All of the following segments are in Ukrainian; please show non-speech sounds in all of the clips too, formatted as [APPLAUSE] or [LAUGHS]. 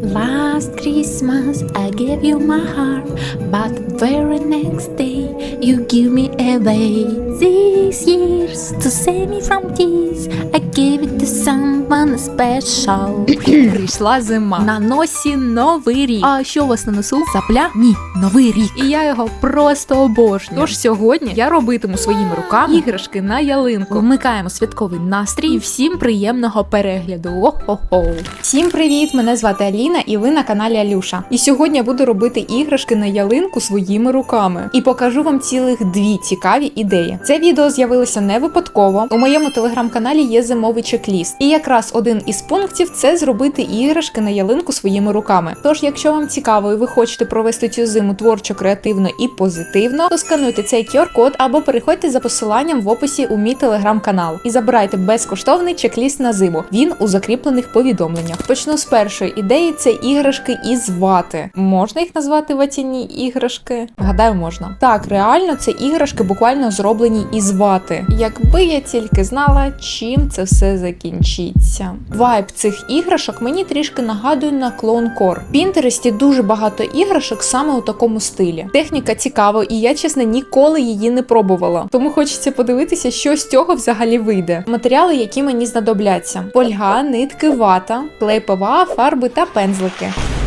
Last Christmas I gave you my heart, but very next day you give me away. These years to save me from tears, I gave it to someone special. [CLEARS THROAT] Прийшла зима. На носі новий рік. А що у вас на носу? Запля? Ні, новий рік. І я його просто обожнюю. Тож сьогодні я робитиму своїми руками іграшки на ялинку. Вмикаємо святковий настрій і всім приємного перегляду. О-хо-хо. Всім привіт! Мене звати Аліна, і ви на каналі Алюша. І сьогодні я буду робити іграшки на ялинку своїми руками і покажу вам цілих дві цікаві ідеї. Це відео з'явилося не випадково. У моєму телеграм-каналі є зимовий чек-ліст. І якраз один із пунктів це зробити іграшки на ялинку своїми руками. Тож, якщо вам цікаво і ви хочете провести цю зиму творчо, креативно і позитивно, то скануйте цей QR-код або переходьте за посиланням в описі у мій телеграм-канал і забирайте безкоштовний чек-ліст на зиму. Він у закріплених повідомленнях. Почну з першої ідеї: це іграшки із вати. Можна їх назвати ватяні іграшки? Гадаю, можна. Так, реально, це іграшки буквально зроблені із вати. Якби я тільки знала, чим це все закінчиться. Вайб цих іграшок мені трішки нагадує на Core. В Пінтересті дуже багато іграшок саме у такому стилі. Техніка цікава, і я, чесно, ніколи її не пробувала. Тому хочеться подивитися, що з цього взагалі вийде. Матеріали, які мені знадобляться: фольга, нитки, вата, клей ПВА, фарби та пензлики.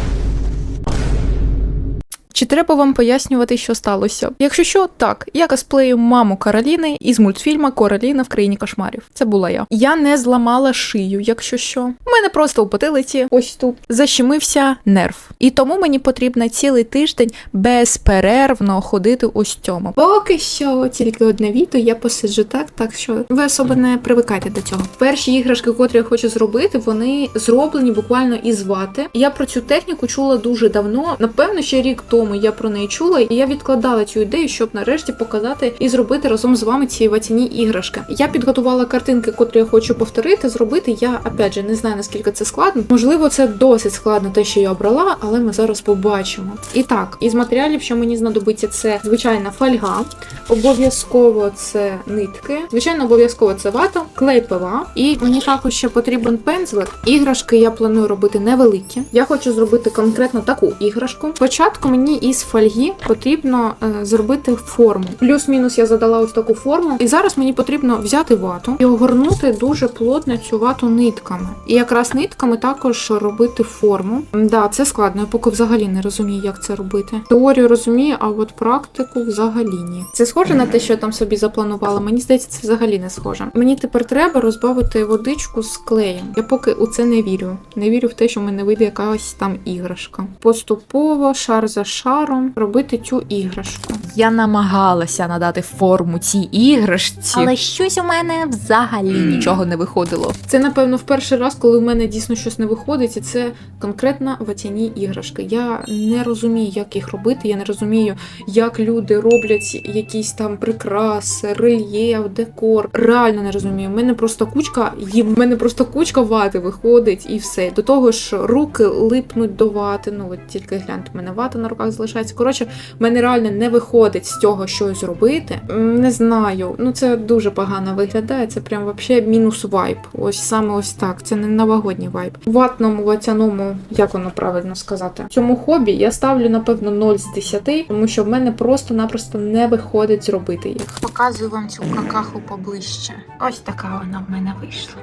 Чи треба вам пояснювати, що сталося? Якщо що, так, я косплею маму Кароліни із мультфільма Короліна в країні кошмарів. Це була я. Я не зламала шию, якщо що. У мене просто у потилиці, ось тут, защемився нерв. І тому мені потрібно цілий тиждень безперервно ходити ось цьому. Поки що тільки одне відео, я посиджу так, так що ви особо не привикайте до цього. Перші іграшки, котрі я хочу зробити, вони зроблені буквально із вати. Я про цю техніку чула дуже давно. Напевно, ще рік тому я про неї чула, і я відкладала цю ідею, щоб нарешті показати і зробити разом з вами ці ватяні іграшки. Я підготувала картинки, котрі я хочу повторити. Зробити я опять же не знаю наскільки це складно. Можливо, це досить складно, те, що я обрала, але ми зараз побачимо. І так, із матеріалів, що мені знадобиться, це звичайна фольга, обов'язково це нитки, звичайно, обов'язково це вата, клей ПВА. І мені також ще потрібен пензлик. Іграшки я планую робити невеликі. Я хочу зробити конкретно таку іграшку. Спочатку мені із фольги потрібно е, зробити форму. Плюс-мінус я задала ось таку форму. І зараз мені потрібно взяти вату і огорнути дуже плотно цю вату нитками. І якраз нитками також робити форму. Да, це складно. Я поки взагалі не розумію, як це робити. Теорію розумію, а от практику взагалі ні. Це схоже на те, що я там собі запланувала. Мені здається, це взагалі не схоже. Мені тепер треба розбавити водичку з клеєм. Я поки у це не вірю. Не вірю в те, що в мене вийде якась там іграшка. Поступово, шар за шаром, робити цю іграшку. Я намагалася надати форму цій іграшці, але щось у мене взагалі нічого не виходило. Це, напевно, в перший раз, коли в мене дійсно щось не виходить, і це конкретно ватяні іграшки. Я не розумію, як їх робити. Я не розумію, як люди роблять якісь там прикраси, рельєф, декор. Реально не розумію. У мене просто кучка, і в мене просто кучка вати виходить і все. До того ж, руки липнуть до вати. Ну от тільки гляньте, в мене вата на руках залишається. Коротше, мене реально не виходить з цього щось зробити. Не знаю. Ну це дуже погано виглядає. Це прям вообще мінус вайб. Ось саме ось так. Це не новогодній вайб. В ватному ватяному, як воно правильно сказати, цьому хобі я ставлю напевно 0 з 10, тому що в мене просто-напросто не виходить зробити їх. Показую вам цю какаху поближче. Ось така вона в мене вийшла.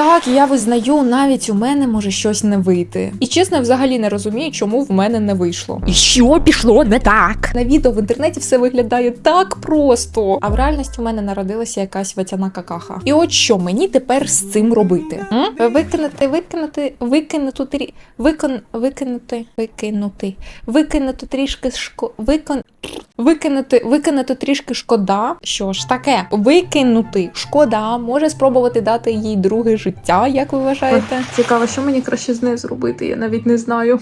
Так, я визнаю, навіть у мене може щось не вийти. І чесно, я взагалі не розумію, чому в мене не вийшло. І що пішло не так? На відео в інтернеті все виглядає так просто. А в реальності у мене народилася якась ватяна какаха. І от що мені тепер з цим робити? М? Викинути, викинути, викинути трі... Викон... викинути, викинути, викинути трішки шко... Викон... Викинути, викинути трішки шкода. Що ж таке? Викинути шкода. Може спробувати дати їй друге життя, як ви вважаєте? Цікаво, що мені краще з нею зробити, я навіть не знаю.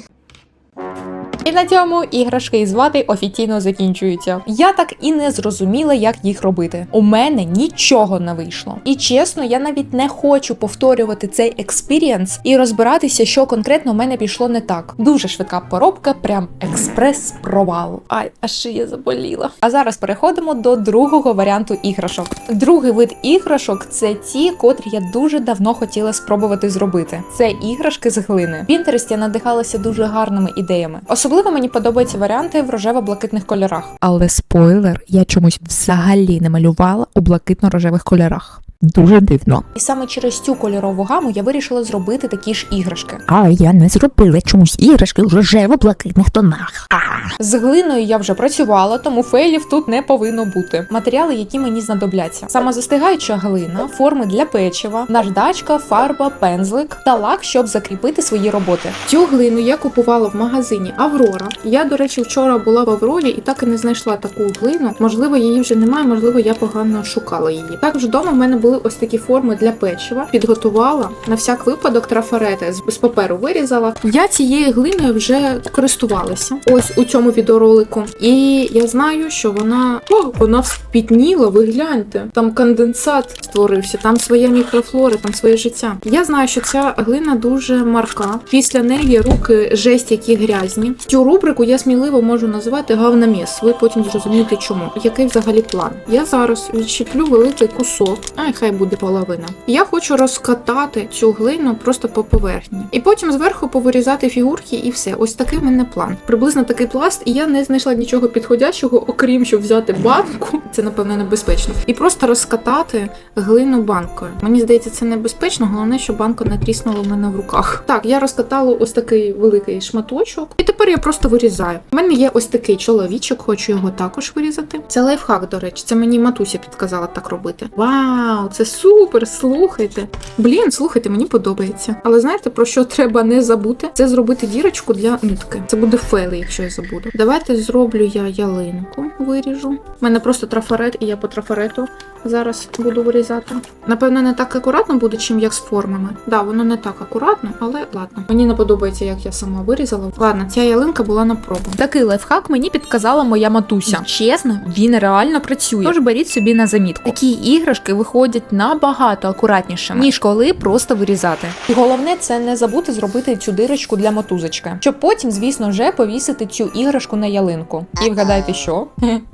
І на цьому іграшки із вати офіційно закінчуються. Я так і не зрозуміла, як їх робити. У мене нічого не вийшло. І чесно, я навіть не хочу повторювати цей експірієнс і розбиратися, що конкретно у мене пішло не так. Дуже швидка поробка, прям експрес-провал. Ай, аж шия заболіла. А зараз переходимо до другого варіанту іграшок. Другий вид іграшок це ті, котрі я дуже давно хотіла спробувати зробити. Це іграшки з глини. В Пінтересті я надихалася дуже гарними ідеями. Особливо мені подобаються варіанти в рожево-блакитних кольорах. Але спойлер, я чомусь взагалі не малювала у блакитно-рожевих кольорах. Дуже дивно. І саме через цю кольорову гаму я вирішила зробити такі ж іграшки. А я не зробила чомусь іграшки у рожево-блакитних тонах. А. З глиною я вже працювала, тому фейлів тут не повинно бути. Матеріали, які мені знадобляться: самозастигаюча глина, форми для печива, наждачка, фарба, пензлик та лак, щоб закріпити свої роботи. Цю глину я купувала в магазині Аврора. Я, до речі, вчора була в Аврорі і так і не знайшла таку глину. Можливо, її вже немає, можливо, я погано шукала її. Також вдома в мене були ось такі форми для печива. Підготувала на всяк випадок трафарети з паперу вирізала. Я цією глиною вже користувалася. Ось у цьому відеоролику. І я знаю, що вона О, вона вспітніла. Ви гляньте. Там конденсат створився, там своя мікрофлора, там своє життя. Я знаю, що ця глина дуже марка. Після неї руки жесть, які грязні. Цю рубрику я сміливо можу називати гавнаміс. Ви потім зрозумієте, чому. Який взагалі план? Я зараз відщеплю великий кусок, а й хай буде половина. Я хочу розкатати цю глину просто по поверхні. І потім зверху повирізати фігурки і все. Ось такий в мене план. Приблизно такий пласт, і я не знайшла нічого підходящого, окрім щоб взяти банку. Це напевно небезпечно. І просто розкатати глину банкою. Мені здається, це небезпечно. Головне, щоб банка не тріснула в мене в руках. Так, я розкатала ось такий великий шматочок, і тепер я просто вирізаю. У мене є ось такий чоловічок, хочу його також вирізати. Це лайфхак, до речі, це мені матуся підказала так робити. Вау, це супер! Слухайте. Блін, слухайте, мені подобається. Але знаєте про що треба не забути? Це зробити дірочку для нитки. Це буде фейл, якщо я забуду. Давайте зроблю я ялинку, виріжу. У мене просто трафарет, і я по трафарету зараз буду вирізати. Напевно, не так акуратно буде, чим як з формами. Да, воно не так акуратно, але ладно. Мені не подобається, як я сама вирізала. Ладно, ця ялинка була на пробу. Такий лайфхак мені підказала моя матуся. Чесно, він реально працює. Тож беріть собі на замітку. Такі іграшки виходять набагато акуратнішими, ніж коли просто вирізати. І головне це не забути зробити цю дирочку для мотузочки, щоб потім, звісно, вже повісити цю іграшку на ялинку. І вгадайте, що?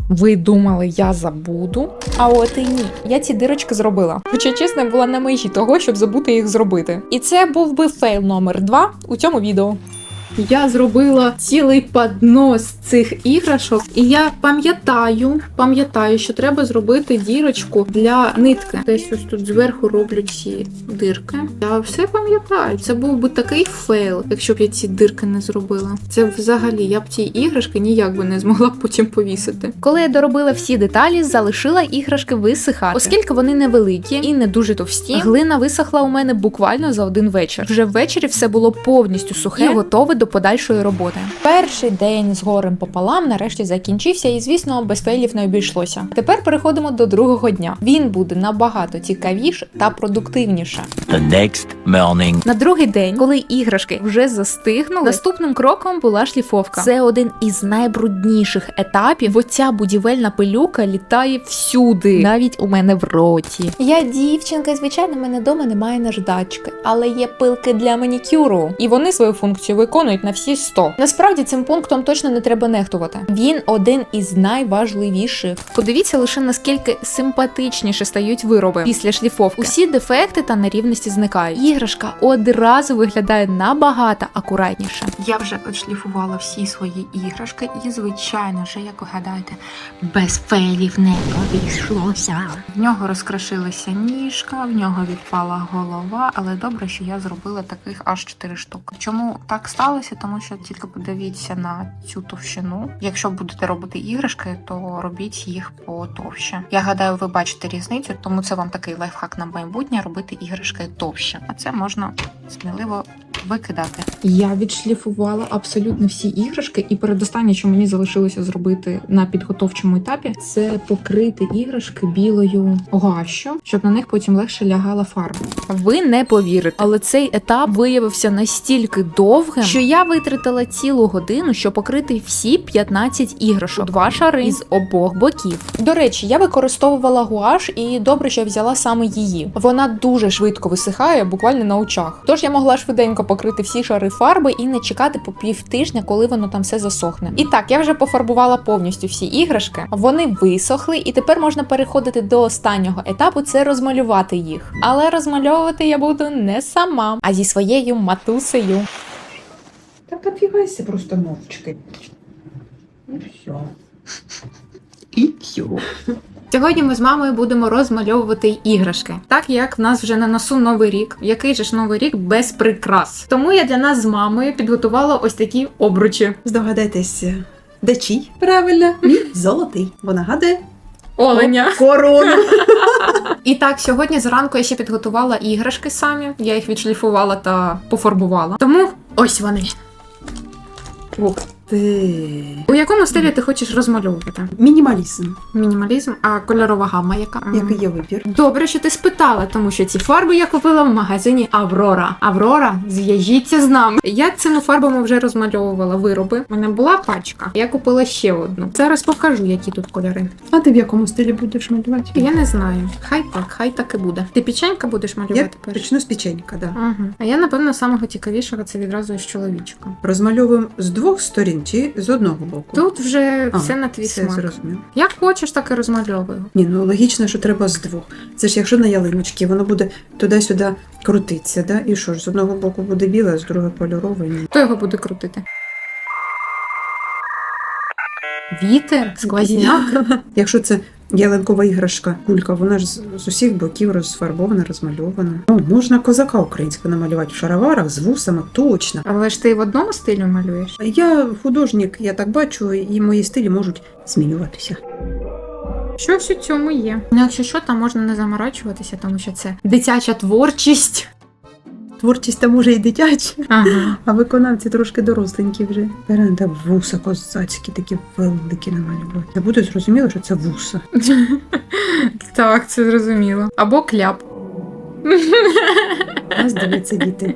Ви думали, я забуду? А от і ні, я ці дирочки зробила. Хоча чесно, була на межі того, щоб забути їх зробити. І це був би фейл номер два у цьому відео. Я зробила цілий поднос цих іграшок, і я пам'ятаю, пам'ятаю, що треба зробити дірочку для нитки. Десь ось тут зверху роблю ці дирки. Я все пам'ятаю. Це був би такий фейл, якщо б я ці дирки не зробила. Це взагалі я б ці іграшки ніяк би не змогла потім повісити. Коли я доробила всі деталі, залишила іграшки висихати, оскільки вони невеликі і не дуже товсті. Глина висохла у мене буквально за один вечір. Вже ввечері все було повністю сухе і готове до подальшої роботи. Перший день з горем пополам нарешті закінчився, і звісно, без фейлів не обійшлося. Тепер переходимо до другого дня. Він буде набагато цікавіше та продуктивніше. The next morning. На другий день, коли іграшки вже застигнули, наступним кроком була шліфовка. Це один із найбрудніших етапів, бо ця будівельна пилюка літає всюди, навіть у мене в роті. Я дівчинка, і, звичайно, в мене вдома немає наждачки, але є пилки для манікюру, і вони свою функцію виконують на всі 100. Насправді цим пунктом точно не треба нехтувати. Він один із найважливіших. Подивіться лише наскільки симпатичніше стають вироби після шліфовки. Усі дефекти та нерівності зникають. Іграшка одразу виглядає набагато акуратніше. Я вже відшліфувала всі свої іграшки, і, звичайно ж, як ви гадаєте, без фейлів не обійшлося. В нього розкрошилася ніжка, в нього відпала голова, але добре, що я зробила таких аж 4 штуки. Чому так сталося? Тому що тільки подивіться на цю товщину. Якщо будете робити іграшки, то робіть їх потовще. Я гадаю, ви бачите різницю, тому це вам такий лайфхак на майбутнє робити іграшки товще. А це можна сміливо викидати. Я відшліфувала абсолютно всі іграшки, і передостаннє, що мені залишилося зробити на підготовчому етапі, це покрити іграшки білою гуашю, щоб на них потім легше лягала фарба. Ви не повірите, але цей етап виявився настільки довгим, що я витратила цілу годину, щоб покрити всі 15 іграшок, два шари з обох боків. До речі, я використовувала гуаш, і добре, що я взяла саме її. Вона дуже швидко висихає, буквально на очах. Тож я могла швиденько покрити всі шари фарби і не чекати по пів тижня, коли воно там все засохне. І так, я вже пофарбувала повністю всі іграшки. Вони висохли, і тепер можна переходити до останнього етапу це розмалювати їх. Але розмальовувати я буду не сама, а зі своєю матусею. Та подвигайся просто мовчки. І все. І все. Сьогодні ми з мамою будемо розмальовувати іграшки, так як в нас вже на носу новий рік. Який же ж новий рік без прикрас? Тому я для нас з мамою підготувала ось такі обручі. Здогадайтеся, де чий? Правильно, мій золотий. Бо нагадує Оленя. корону. І так, сьогодні зранку я ще підготувала іграшки самі. Я їх відшліфувала та пофарбувала. Тому ось вони. Ух ти. У якому стилі ти хочеш розмальовувати? Мінімалізм. Мінімалізм, а кольорова гама яка? Який є вибір? Добре, що ти спитала, тому що ці фарби я купила в магазині Аврора. Аврора, зв'яжіться з нами. Я цими фарбами вже розмальовувала вироби. У мене була пачка. Я купила ще одну. Зараз покажу, які тут кольори. А ти в якому стилі будеш малювати? Я не знаю. Хай так, хай так і буде. Ти печенька будеш Я малювати перш? почну з печенька, да. Угу. А я, напевно, самого цікавішого це відразу із чоловічка. Розмальовуємо з двох сторін чи з одного боку? Тут вже А, все на твій Все смак. зрозумів. Як хочеш, так і розмальовую. Ні, ну логічно, що треба з двох. Це ж якщо на ялиночці, воно буде туди-сюди крутитися, да? І що ж, з одного боку буде біле, а з другого кольорове. Ні. Хто його буде крутити? Вітер, сквозняк. [LAUGHS] Якщо це ялинкова іграшка, кулька, вона ж з, усіх боків розфарбована, розмальована. Ну, можна козака українського намалювати в шароварах з вусами, точно. Але ж ти в одному стилі малюєш? Я художник, я так бачу, і мої стилі можуть змінюватися. Щось у цьому є. Ну, якщо що, там можна не заморачуватися, тому що це дитяча творчість. Творчість там може і дитяча, Ага. а виконавці трошки доросленькі вже. Треба вуса козацькі, такі великі намалювати. Я буде зрозуміло, що це вуса. [LAUGHS] так, це зрозуміло. Або кляп. [LAUGHS] Нас дивляться діти.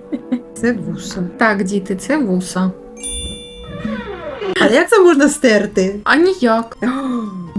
Це вуса. Так, діти, це вуса. А як це можна стерти? А ніяк.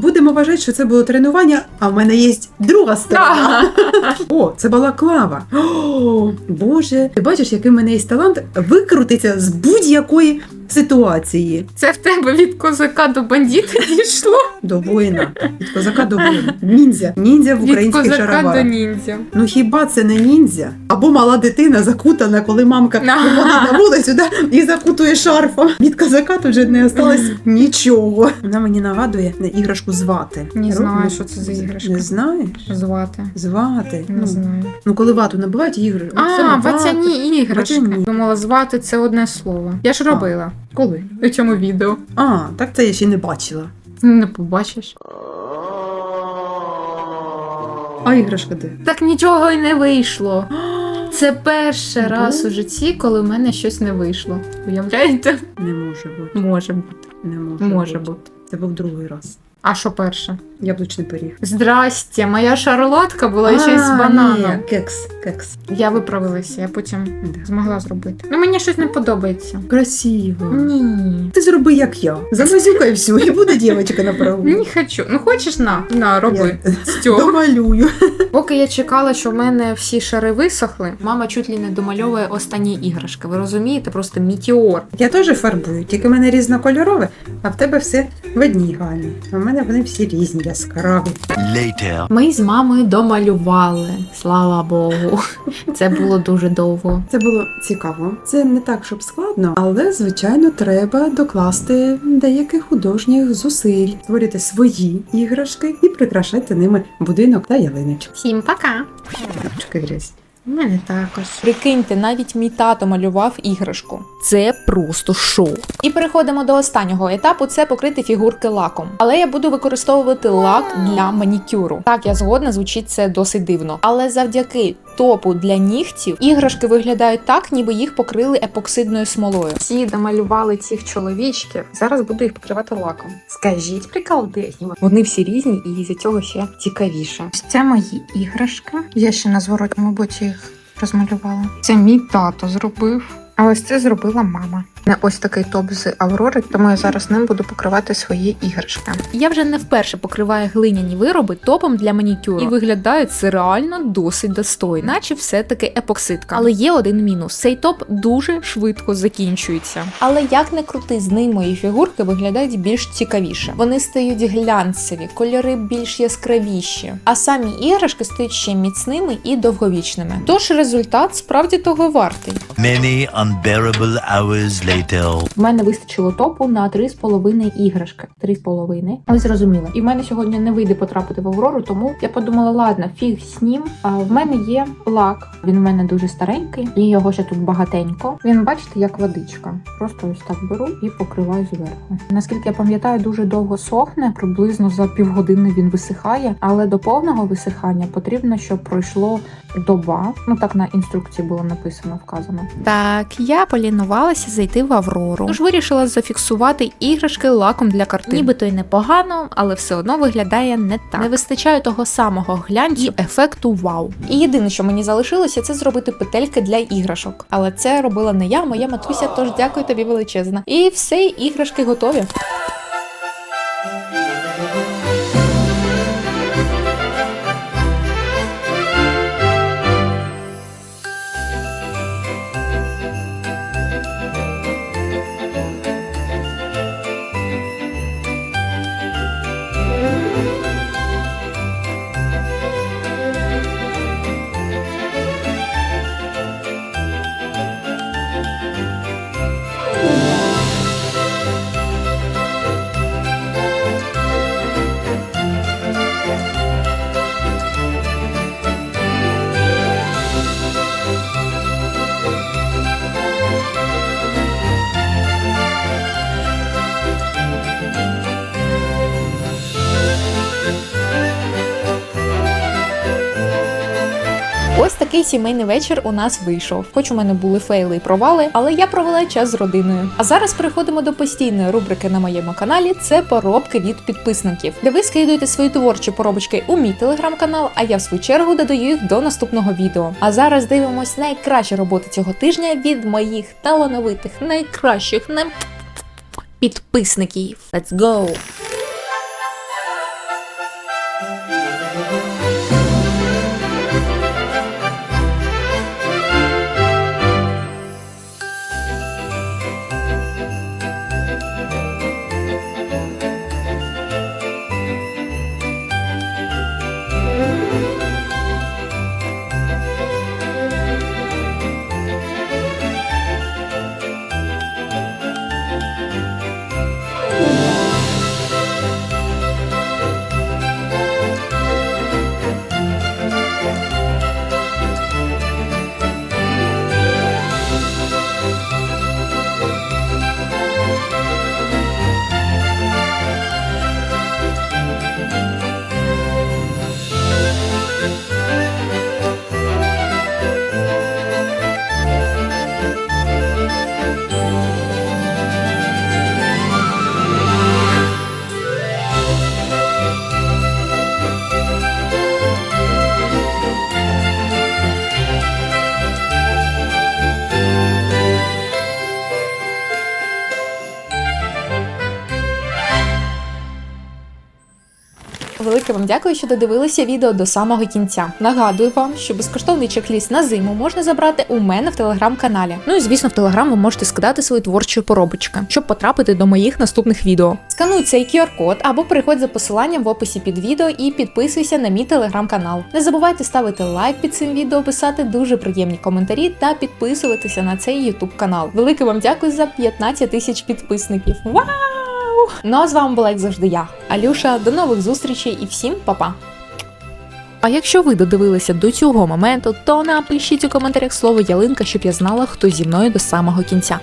Будемо вважати, що це було тренування, а в мене є друга сторона. [LAUGHS] О, це балаклава. О, [GASPS] Боже, ти бачиш, який в мене є талант викрутитися з будь-якої ситуації. Це в тебе від козака до бандита [LAUGHS] дійшло. До воїна. Від козака до воїна. Ніндзя. Ніндзя в Від українських козака до ніндзя. Ну хіба це не ніндзя? Або мала дитина закутана, коли мамка [LAUGHS] Ага. виходить на вулицю да, і закутує шарфом. Від козака тут вже не осталось нічого. Вона мені нагадує на іграшку звати. Не знаю, ну, що це за іграшка. Не знаєш? Звати. Звати. Не Ну, знаю. ну коли вату набивають ігри. А, ватяні іграшки. Ватяні. Думала, звати це одне слово. Я ж робила Коли? у цьому відео. А, так це я ще не бачила. Не побачиш. А іграшка де? Так нічого й не вийшло. [GASPS] Це перший Ну. раз у житті, коли в мене щось не вийшло. Уявляєте? Не може бути. Може бути. Не може, Може бути. бути. Це був другий раз. А що перше? Яблучний пиріг. Здрасте, моя шарлотка була ще з бананом. ні, Кекс, кекс. Я виправилася, я потім Да. змогла зробити. Ну мені щось не подобається. Красиво. Ні. Ти зроби як я. Замазюкай всю, і буде дівчинка на праву. Не хочу. Ну хочеш на, на роби. Я Стьо. домалюю. Поки я чекала, що в мене всі шари висохли, мама чуть ли не домальовує останні іграшки. Ви розумієте? Просто мітіор. Я теж фарбую, тільки в мене різнокольорове, а в тебе все в одній гамі. А в мене вони всі різні, яскраві. Later. Ми з мамою домалювали. Слава Богу. Це було дуже довго. Це було цікаво. Це не так, щоб складно, але звичайно треба докласти деяких художніх зусиль, створити свої іграшки і прикрашати ними будинок та ялиночку. Всім пока! Ручки грязь. У мене також. Прикиньте, навіть мій тато малював іграшку. Це просто шоу. І переходимо до останнього етапу: це покрити фігурки лаком. Але я буду використовувати лак для манікюру. Так, я згодна, звучить це досить дивно. Але завдяки топу для нігтів іграшки виглядають так, ніби їх покрили епоксидною смолою. Всі намалювали цих чоловічків. Зараз буду їх покривати лаком. Скажіть, приколдесні. Вони всі різні і з цього ще цікавіше. Ось Це мої іграшки. Я ще на зворотньому боці їх розмалювала. Це мій тато зробив. А ось це зробила мама. Не ось такий топ з Аврори, тому я зараз ним буду покривати свої іграшки. Я вже не вперше покриваю глиняні вироби топом для манікюру. І виглядає це реально досить достойно, наче все-таки епоксидка. Але є один мінус: цей топ дуже швидко закінчується. Але як не крути, з ним мої фігурки виглядають більш цікавіше. Вони стають глянцеві, кольори більш яскравіші, а самі іграшки стають ще міцними і довговічними. Тож результат справді того вартий. Many unbearable hours later. В мене вистачило топу на 3,5 іграшки. 3,5. Але зрозуміло. І в мене сьогодні не вийде потрапити в Аврору, тому я подумала, ладно, фіг з ним. А в мене є лак. Він в мене дуже старенький, і його ще тут багатенько. Він, бачите, як водичка. Просто ось так беру і покриваю зверху. Наскільки я пам'ятаю, дуже довго сохне, приблизно за півгодини він висихає, але до повного висихання потрібно, щоб пройшло доба. Ну так на інструкції було написано, вказано. Так, я полінувалася зайти в Аврору. Тож вирішила зафіксувати іграшки лаком для картин. Нібито й непогано, але все одно виглядає не так. Не вистачає того самого глянцю і ефекту вау. І єдине, що мені залишилося, це зробити петельки для іграшок. Але це робила не я, моя матуся, тож дякую тобі величезна. І все, іграшки готові. Ось такий сімейний вечір у нас вийшов. Хоч у мене були фейли і провали, але я провела час з родиною. А зараз переходимо до постійної рубрики на моєму каналі: це поробки від підписників, де ви скидуєте свої творчі поробочки у мій телеграм-канал, а я в свою чергу додаю їх до наступного відео. А зараз дивимось найкращі роботи цього тижня від моїх талановитих, найкращих не підписників. Let's go! Вам дякую, що додивилися відео до самого кінця. Нагадую вам, що безкоштовний чек-ліст на зиму можна забрати у мене в телеграм-каналі. Ну і звісно, в телеграм ви можете скидати свої творчі поробочки, щоб потрапити до моїх наступних відео. Скануй цей QR-код або переходь за посиланням в описі під відео і підписуйся на мій телеграм-канал. Не забувайте ставити лайк під цим відео, писати дуже приємні коментарі та підписуватися на цей YouTube канал. Велике вам дякую за 15 тисяч підписників. Вау! Ну а з вами була як завжди я, Алюша. До нових зустрічей і всім па-па! А якщо ви додивилися до цього моменту, то напишіть у коментарях слово ялинка, щоб я знала, хто зі мною до самого кінця.